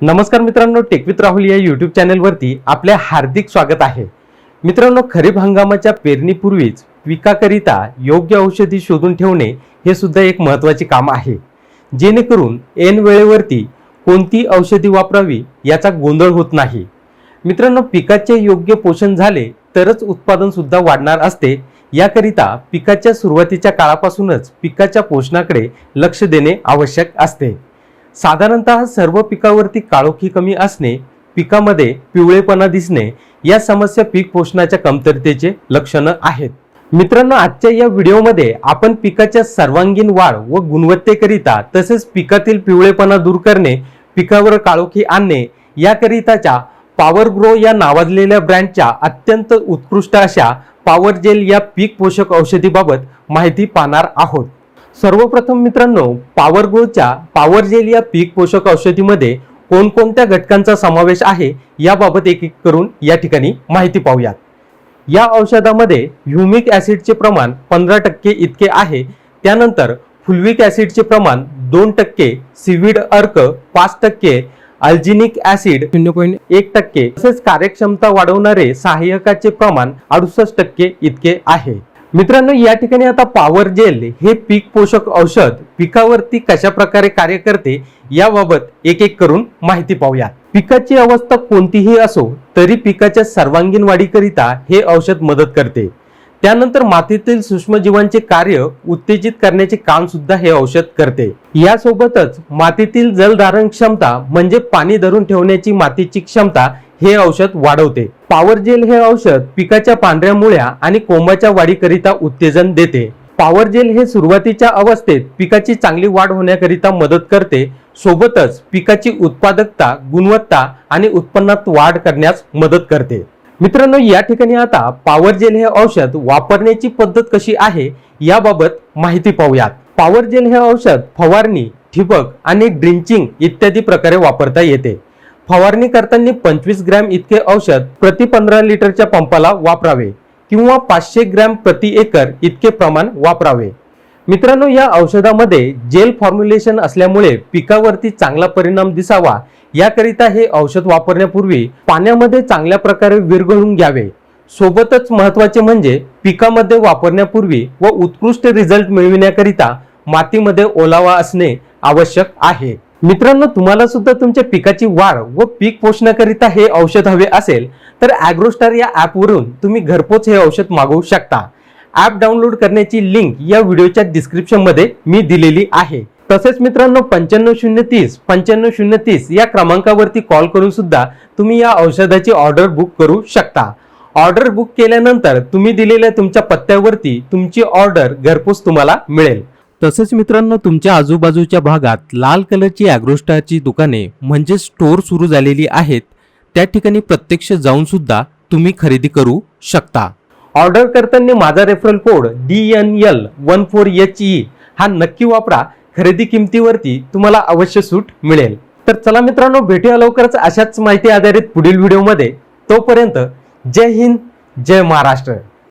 नमस्कार मित्रांनो टेकवित राहुल या युट्यूब चॅनलवरती आपले हार्दिक स्वागत आहे. मित्रांनो खरीप हंगामाच्या पेरणीपूर्वीच पिकाकरिता योग्य औषधी शोधून ठेवणे हे सुद्धा एक महत्त्वाचे काम आहे. जेणेकरून ऐन वेळेवरती कोणती औषधी वापरावी याचा गोंधळ होत नाही. मित्रांनो पिकाचे योग्य पोषण झाले तरच उत्पादन सुद्धा वाढणार असते. याकरिता पिकाच्या सुरुवातीच्या काळापासूनच पिकाच्या पोषणाकडे लक्ष देणे आवश्यक असते. साधारणतः सर्व पिकावरती काळोखी कमी असणे पिकामध्ये पिवळेपणा दिसणे या समस्या पीक पोषणाच्या कमतरतेचे लक्षणं आहेत. मित्रांनो आजच्या या व्हिडिओमध्ये आपण पिकाच्या सर्वांगीण वाढ व गुणवत्तेकरिता तसेच पिकातील पिवळेपणा दूर करणे पिकावर काळोखी आणणे याकरिताच्या पॉवर ग्रो या नावाजलेल्या ब्रँडच्या अत्यंत उत्कृष्ट अशा पॉवर जेल या पीक पोषक औषधीबाबत माहिती पाहणार आहोत. सर्वप्रथम मित्रांनो पॉवर ग्रोच्या पॉवर जेल या पीक पोषक औषधीमध्ये कोणकोणत्या घटकांचा समावेश आहे याबाबत एक एक करून या ठिकाणी माहिती पाहूयात. या औषधामध्ये ह्युमिक ॲसिडचे प्रमाण पंधरा टक्के इतके आहे. त्यानंतर फुल्विक ॲसिडचे प्रमाण दोन टक्के सिविड अर्क पाच टक्के अल्जिनिक ॲसिड शून्य पॉईंट एक टक्के तसेच कार्यक्षमता वाढवणारे सहाय्यकाचे प्रमाण अडुसष्ट टक्के इतके आहे. मित्रांनो या ठिकाणी आता पॉवर जेल हे पीक पोषक औषध पिकावरती कशा प्रकारे कार्य करते याबाबत एक एक करून माहिती पाहूया. पिकाची अवस्था कोणतीही असो तरी पिकाच्या सर्वांगीण वाढीकरिता हे औषध मदत करते. त्यानंतर मातीतील सूक्ष्मजीवांचे कार्य उत्तेजित करण्याचे काम सुद्धा हे औषध करते. यासोबतच मातीतील जलधारण क्षमता म्हणजे पाणी धरून ठेवण्याची मातीची क्षमता हे औषध वाढवते. पॉवर जेल हे औषध पिकाच्या पांढऱ्या मुळ्या आणि कोंबाच्या वाढीकरिता उत्तेजन देते. पॉवर जेल हे सुरुवातीच्या अवस्थेत पिकाची चांगली वाढ होण्याकरिता मदत करते. सोबतच पिकाची उत्पादकता गुणवत्ता आणि उत्पन्नात वाढ करण्यास मदत करते. मित्रांनो या ठिकाणी आता पॉवर जेल हे औषध वापरण्याची पद्धत कशी आहे याबाबत माहिती पाहूयात. पॉवर जेल हे औषध फवारणी ठिबक आणि ड्रिंचिंग इत्यादी प्रकारे वापरता येते. फवारणी करताना पंचवीस ग्रॅम इतके औषध प्रति पंधरा लिटरच्या पंपाला वापरावे किंवा पाचशे ग्रॅम प्रति एकर इतके प्रमाण वापरावे. मित्रांनो या औषधामध्ये जेल फॉर्म्युलेशन असल्यामुळे पिकावरती चांगला परिणाम दिसावा. याकरिता हे औषध वापरण्यापूर्वी पाण्यामध्ये चांगल्या प्रकारे विरघळून घ्यावे. सोबतच महत्त्वाचे म्हणजे पिकामध्ये वापरण्यापूर्वी व उत्कृष्ट रिझल्ट मिळविण्याकरिता मातीमध्ये ओलावा असणे आवश्यक आहे. मित्रांनो तुम्हाला सुद्धा तुमच्या पिकाची वाढ व पीक पोषणाकरिता हे औषध हवे असेल तर ॲग्रोस्टार या ॲपवरून तुम्ही घरपोच हे औषध मागवू शकता. ॲप डाउनलोड करण्याची लिंक या व्हिडिओच्या डिस्क्रिप्शनमध्ये मी दिलेली आहे. तसेच मित्रांनो पंच्याण्णव शून्य तीस पंच्याण्णव शून्य तीस या क्रमांकावरती कॉल करून सुद्धा तुम्ही या औषधाची ऑर्डर बुक करू शकता. ऑर्डर बुक केल्यानंतर तुम्ही दिलेल्या तुमच्या पत्त्यावरती तुमची ऑर्डर घरपोच तुम्हाला मिळेल. तसेच मित्रांनो तुमच्या आजूबाजूच्या भागात लाल कलरची ॲग्रोस्टारची दुकाने म्हणजे स्टोअर सुरू झालेली आहेत. त्या ठिकाणी प्रत्यक्ष जाऊन सुद्धा तुम्ही खरेदी करू शकता. ऑर्डर करताना माझा referral code D N L one four H E हा नक्की वापरा. खरेदी किमतीवरती तुम्हाला अवश्य सूट मिळेल. तर चला मित्रांनो भेटूया लवकरच अशाच माहिती आधारित पुढील व्हिडिओमध्ये. तोपर्यंत जय हिंद जय महाराष्ट्र.